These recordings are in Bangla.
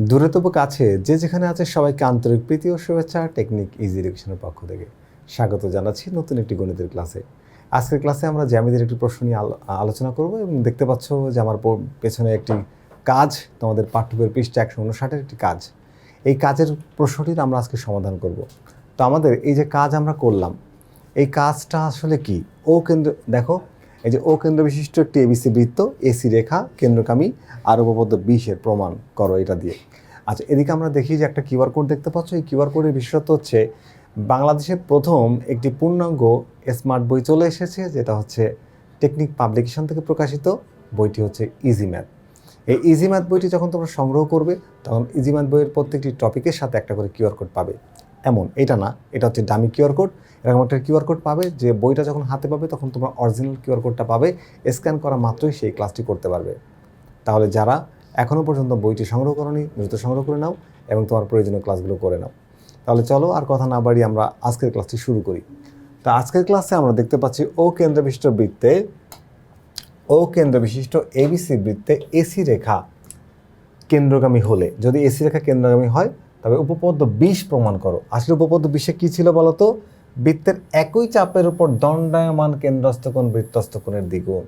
দূরে কাছে, যে যেখানে আছে সবাইকে আন্তরিক প্রীতি ও শুভেচ্ছা, টেকনিক ইজি এডুকেশনের পক্ষ থেকে। স্বাগত জানাচ্ছি নতুন একটি গণিতের ক্লাসে। আজকের ক্লাসে আমরা জ্যামিতির একটি প্রশ্ন নিয়ে আলো- আলোচনা করব এবং দেখতে পাচ্ছ যে আমার পেছনে একটি কাজ, তোমাদের পাঠ্যবইয়ের পৃষ্ঠা একশো উনষাটের একটি কাজ। এই কাজের প্রশ্নটির আমরা আজকে সমাধান করব। তো আমাদের এই যে কাজ আমরা করলাম, এই কাজটা আসলে কি? ও কেন্দ্র দেখো এই যে, ও কেন্দ্র বিশিষ্ট একটি এবিসি বৃত্ত এসি রেখা, কেন্দ্রকামী আর উপপাদ্য বিশের প্রমাণ করো এটা দিয়ে। আচ্ছা এদিকে আমরা দেখি যে একটা কিউআর কোড দেখতে পাচ্ছ। এই কিউআর কোডের বিশেষত্ব হচ্ছে বাংলাদেশের প্রথম একটি পূর্ণাঙ্গ স্মার্ট বই চলে এসেছে, যেটা হচ্ছে টেকনিক পাবলিকেশন থেকে প্রকাশিত। বইটি হচ্ছে ইজি ম্যাথ এই ইজি ম্যাথ বইটি যখন তোমরা সংগ্রহ করবে, তখন ইজি ম্যাথ বইয়ের প্রত্যেকটি টপিকের সাথে একটা করে কিউআর কোড পাবে। এমন, এটা না, এটা হচ্ছে ডামি কিউআর কোড এরকম একটা কিউআর কোড পাবে যে বইটা যখন হাতে পাবে তখন তোমরা অরিজিনাল কিউআর কোডটা পাবে স্ক্যান করা মাত্রই সেই ক্লাসটি করতে পারবে। তাহলে যারা এখনও পর্যন্ত বইটি সংগ্রহ করনি দ্রুত সংগ্রহ করে নাও এবং তোমার প্রয়োজনীয় ক্লাসগুলো করে নাও। তাহলে চলো আর কথা না বাড়িয়ে আমরা আজকের ক্লাসটি শুরু করি। তা আজকের ক্লাসে আমরা দেখতে পাচ্ছি ও কেন্দ্র বিশিষ্ট বৃত্তে ও কেন্দ্রবিশিষ্ট এবিসি বৃত্তে এসি রেখা কেন্দ্রগামী হলে, যদি এসি রেখা কেন্দ্রগামী হয় তবে উপপদ্য বিশ প্রমাণ করো। আসলে উপপদ্য বিশে কী ছিল বলো তো বৃত্তের একই চাপের উপর দণ্ডায়মান কেন্দ্রস্থকোণ বৃত্তস্থকোণের বৃত্তস্থ দ্বিগুণ।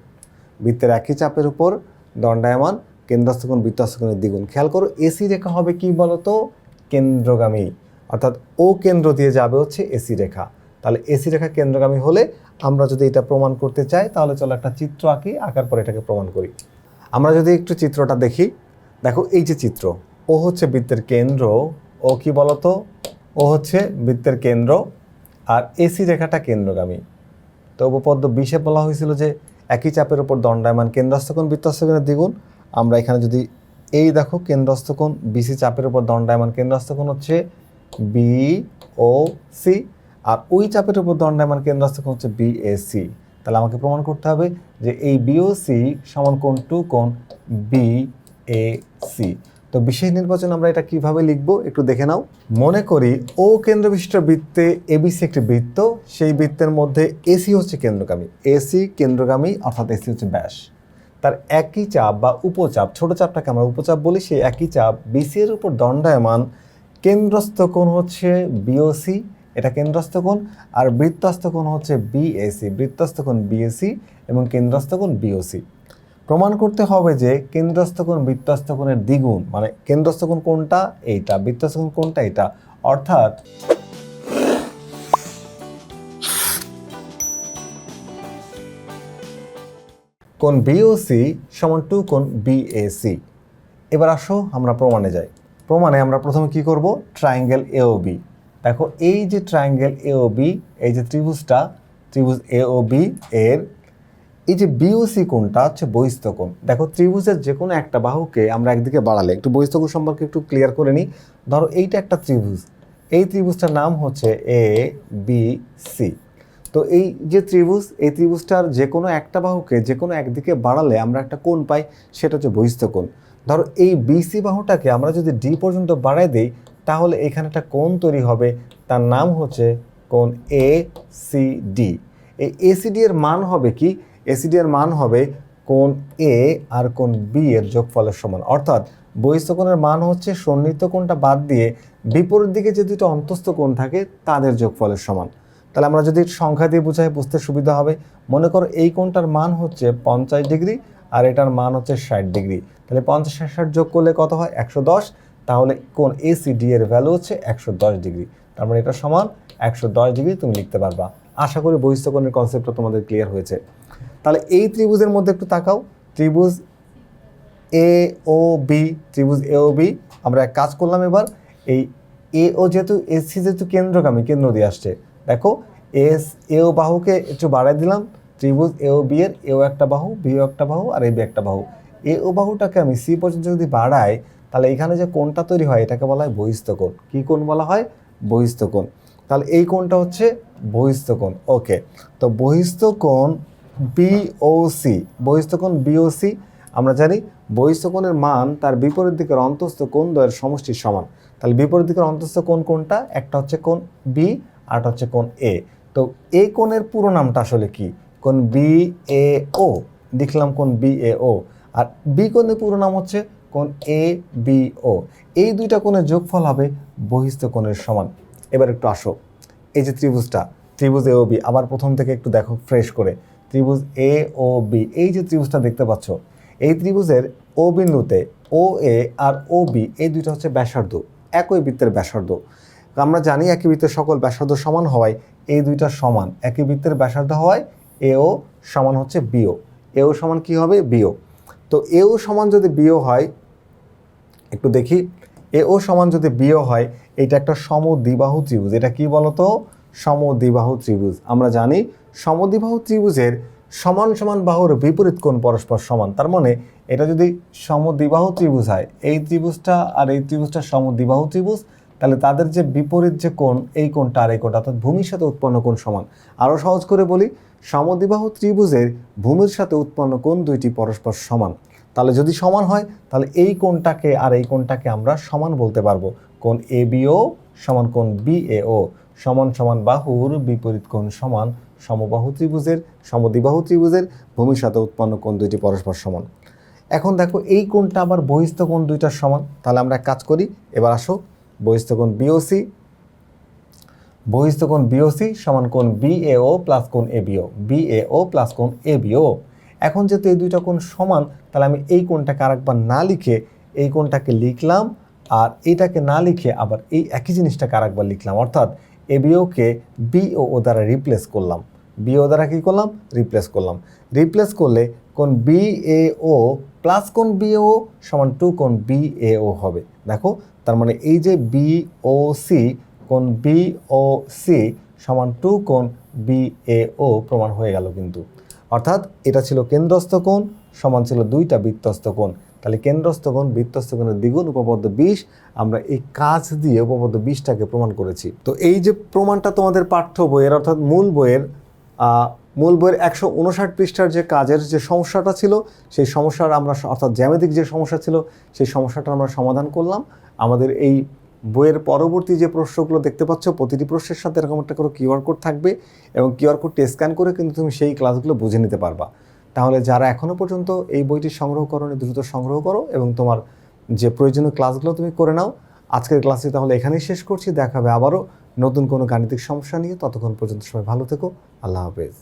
বৃত্তের একই চাপের উপর দণ্ডায়মান কেন্দ্রস্থ কোণ বৃত্তস্থ দ্বিগুণ। খেয়াল করো এসি রেখা হবে কি বলতো? কেন্দ্রগামী। অর্থাৎ ও কেন্দ্র দিয়ে যাবে হচ্ছে এসি রেখা। তাহলে এসি রেখা কেন্দ্রগামী হলে আমরা যদি এটা প্রমাণ করতে চাই, তাহলে চলো একটা চিত্র আঁকি, আঁকার পর এটাকে প্রমাণ করি। আমরা যদি একটু চিত্রটা দেখি। দেখো, এই যে চিত্র। ও হচ্ছে বৃত্তের কেন্দ্র। ও কি বলতো? ও হচ্ছে বৃত্তের কেন্দ্র আর এসি রেখাটা কেন্দ্রগামী। তো উপপদ্য বিশে বলা হয়েছিল যে একই চাপের উপর দণ্ডায়মান কেন্দ্রস্থ কোণ, বৃত্তস্থ কোণের দ্বিগুণ। আমরা এখানে যদি এই দেখো, কেন্দ্রস্থ কোণ বিসি চাপের উপর দণ্ডায়মান কেন্দ্রস্থ কোণ হচ্ছে বি ও সি আর ওই চাপের উপর দণ্ডায়মান কেন্দ্রস্থ কোণ হচ্ছে বি এ সি তাহলে আমাকে প্রমাণ করতে হবে যে এই বিওসি সমান কোণ টু কোণ বি এ সি তো বিশেষ নির্বাচন আমরা এটা কীভাবে লিখব একটু দেখে নাও। মনে করি ও কেন্দ্র বিশিষ্ট বৃত্তে এবিসি একটি বৃত্ত, সেই বৃত্তের মধ্যে এসি হচ্ছে কেন্দ্রগামী। এসি, কেন্দ্রগামী অর্থাৎ এসি হচ্ছে ব্যাস। তার একই চাপ বা উপচাপ, ছোট চাপটাকে আমরা উপচাপ বলি, সেই একই চাপ বিসি এর উপর দণ্ডায়মান কেন্দ্রস্থ কোণ হচ্ছে বিওসি, এটা কেন্দ্রস্থ কোণ, আর বৃত্তস্থ কোণ হচ্ছে বিএসি। বৃত্তস্থ কোণ বিএসি এবং কেন্দ্রস্থ কোণ বিওসি। প্রমাণ করতে হবে যে কেন্দ্রস্থ কোণ বৃত্তস্থ কোণের দ্বিগুণ মানে কেন্দ্রস্থ কোণ কোনটা? এইটা। বৃত্তস্থ কোণ কোনটা? এটা অর্থাৎ কোণ বিওসি সমান টু কোণ বিএসি এবার আসো, আমরা প্রমাণে যাই। প্রমাণে আমরা প্রথমে কি করব? ট্রায়াঙ্গেল এওবি দেখো, এই যে ট্রায়াঙ্গেল এওবি এই যে ত্রিভুজটা, ত্রিভুজ এওবি এর এই যে বিওসি কোণটা হচ্ছে বহিস্থ কোণ। দেখো ত্রিভুজের যে কোনো একটা বাহুকে আমরা একদিকে বাড়ালে, একটু বহিস্থ কোণ সম্পর্কে একটু ক্লিয়ার করে নিই। ধরো এইটা একটা ত্রিভুজ, এই ত্রিভুজটার নাম হচ্ছে এ বি সি তো এই যে ত্রিভুজ, এই ত্রিভুজটার যে কোনো একটা বাহুকে যে কোনো একদিকে বাড়ালে আমরা একটা কোণ পাই, সেটা হচ্ছে বহিস্থ কোণ। ধরো এই বিসি বাহুটাকে আমরা যদি ডি পর্যন্ত বাড়াই দিই, তাহলে এখানে একটা কোণ তৈরি হবে, তার নাম হচ্ছে কোণ এ সি ডি এই এসিডি এর মান হবে কি? এসিডি এর মান হবে কোণ এ আর কোণ বি এর যোগফলের সমান। অর্থাৎ বহিস্থ কোণের মান হচ্ছে সন্নিহিত কোণটা বাদ দিয়ে বিপরীত দিকে যে দুটো অন্তস্থ কোণ থাকে তাদের যোগফলের সমান। তাহলে আমরা যদি সংখ্যা দিয়ে বুঝাই, বুঝতে সুবিধা হবে। মনে করো এই কোণটার মান হচ্ছে পঞ্চাশ ডিগ্রি আর এটার মান হচ্ছে ষাট ডিগ্রি। তাহলে পঞ্চাশ ষাট যোগ করলে কত হয়? একশো দশ। তাহলে কোন এসিডি এর ভ্যালু হচ্ছে একশো দশ ডিগ্রি। তার মানে এটা সমান একশো দশ ডিগ্রি তুমি লিখতে পারবা। আশা করি বহিস্থ কোণের কনসেপ্টটা তোমাদের ক্লিয়ার হয়েছে। তাহলে এই ত্রিভুজের মধ্যে একটু তাকাও। ত্রিভুজ এ ও বি ত্রিভুজ এ ও বি আমরা এক কাজ করলাম এবার। এই এ ও যেহেতু এসি যেহেতু কেন্দ্রগামী, কেন্দ্র দিয়ে আসছে। দেখো এস এ ও বাহুকে একটু বাড়াই দিলাম। ত্রিভুজ এ ও বি এর এও একটা বাহু বিও একটা বাহু, আর এ বি একটা বাহু। এ ও বাহুটাকে আমি সি পর্যন্ত যদি বাড়াই, তাহলে এখানে যে কোণটা তৈরি হয়, এটাকে বলা হয় বহিস্থ কোণ কী কোণ বলা হয়? বহিস্থ কোণ তাহলে এই কোণটা হচ্ছে বহিস্থ কোণ, ওকে। তো বহিস্থ কোণ বিওসি বহিস্থ কোণ বিওসি আমরা জানি বহিস্থ কোণের মান তার বিপরীত দিকের অন্তস্থ কোণ দ্বয়ের সমষ্টির সমান। তাহলে বিপরীত দিকের অন্তস্থ কোণ কোনটা একটা হচ্ছে কোণ বি আরটা হচ্ছে কোণ এ তো এ কোণের পুরো নামটা আসলে কি? কোণ বি এ ও লিখলাম কোণ B A O R B কোণের পুরো নাম হচ্ছে কোণ এ বি ও এই দুইটা কোণের যোগফল হবে বহিস্থ কোণের সমান। এবার একটু আসো। এই যে ত্রিভুজটা, ত্রিভুজ এ ও বি আবার প্রথম থেকে একটু দেখো ফ্রেশ করে। ত্রিভুজ এ ও বি এই যে ত্রিভুজটা দেখতে পাচ্ছ, এই ত্রিভুজের ও বিন্দুতে ও এ আর ও বি এই দুইটা হচ্ছে ব্যাসার্ধ, একই বৃত্তের ব্যাসার্ধ। আমরা জানি একই বৃত্তের সকল ব্যাসার্ধ সমান হওয়ায় এই দুইটা সমান, একই বৃত্তের ব্যাসার্ধ হওয়ায় এও সমান হচ্ছে বিও এও সমান কি হবে? বিও তো এও সমান যদি বিও হয়, একটু দেখি এও সমান যদি বিও হয় এটা একটা সমদ্বিবাহু ত্রিভুজ। এটা কি বলতো? সমদ্বিবাহু ত্রিভুজ। আমরা জানি সমদ্বিবাহু ত্রিভুজের সমান সমান বাহুর বিপরীত কোণ পরস্পর সমান। তার মানে এটা যদি সমদ্বিবাহু ত্রিভুজ হয়, এই ত্রিভুজটা আর এই ত্রিভুজটা সমদ্বিবাহু ত্রিভুজ, তাহলে তাদের যে বিপরীত যে কোণ, এই কোণটা আর এই কোণটা, অর্থাৎ ভূমির সাথে উৎপন্ন কোণ সমান। আরও সহজ করে বলি, সমদ্বিবাহু ত্রিভুজের ভূমির সাথে উৎপন্ন কোণ দুইটি পরস্পর সমান। তাহলে যদি সমান হয়, তাহলে এই কোণটাকে আর এই কোণটাকে আমরা সমান বলতে পারব। কোণ এ বিও সমান কোণ বি এ ও সমান সমান বাহুর বিপরীত কোণ সমান সমবাহু ত্রিভুজের, সমদ্বিবাহু ত্রিভুজের ভূমির সাথে উৎপন্ন কোণ দুইটি পরস্পর সমান। এখন দেখো এই কোণটা আবার বহিস্থ কোণ দুইটার সমান। তাহলে আমরা কাজ করি, এবার আসো। বহিস্থ কোণ বিওসি, বহিস্থ কোণ বিওসি সমান কোণ বিএও প্লাস কোণ এবিও, বিএও প্লাস কোণ এবিও। এখন যেহেতু এই দুইটা কোণ সমান, তাহলে আমি এই কোণটাকে আরেকবার না লিখে এই কোণটাকে লিখলাম আর এইটাকে না লিখে আবার এই একই জিনিসটাকে আরেকবার লিখলাম। অর্থাৎ এবিওকে বিও ও দ্বারা রিপ্লেস করলাম। বিও দ্বারা কী করলাম? রিপ্লেস করলাম। রিপ্লেস করলে কোন বি এ ও প্লাস কোন বি ও সমান টু কোন বি এ ও হবে। দেখো, তার মানে এই যে বি ও সি কোন বি ও সি সমান টু কোন বি এ ও প্রমাণ হয়ে গেল কিন্তু। অর্থাৎ এটা ছিল কেন্দ্রস্থ কোণ সমান ছিল দুইটা বৃত্তস্থ কোণ। তাহলে কেন্দ্রস্থ কোণ বৃত্তস্থ কোণের দ্বিগুণ উপপাদ্য বিশ, আমরা এই কাজ দিয়ে উপপাদ্য বিশটাকে প্রমাণ করেছি। তো এই যে প্রমাণটা তোমাদের পাঠ্য বইয়ের, অর্থাৎ মূল বইয়ের মূল বইয়ের একশো উনষাট পৃষ্ঠার যে কাজের যে সমস্যাটা ছিল, সেই সমস্যার আমরা অর্থাৎ জ্যামিতিক যে সমস্যা ছিল, সেই সমস্যাটা আমরা সমাধান করলাম। আমাদের এই বইয়ের পরবর্তী যে প্রশ্নগুলো দেখতে পাচ্ছ, প্রতিটি প্রশ্নের সাথে এরকম একটা করে কিউআর কোড থাকবে এবং কিউআর কোডটি স্ক্যান করে কিন্তু তুমি সেই ক্লাসগুলো বুঝে নিতে পারবা। তাহলে যারা এখনও পর্যন্ত এই বইটি সংগ্রহ করো দ্রুত সংগ্রহ করো এবং তোমার যে প্রয়োজনীয় ক্লাসগুলো তুমি করে নাও। আজকের ক্লাসটি তাহলে এখানেই শেষ করছি। দেখাবে আবারও নতুন কোনো গাণিতিক সমস্যা নিয়ে। ততক্ষণ পর্যন্ত সবাই ভালো থেকো। আল্লাহ হাফেজ।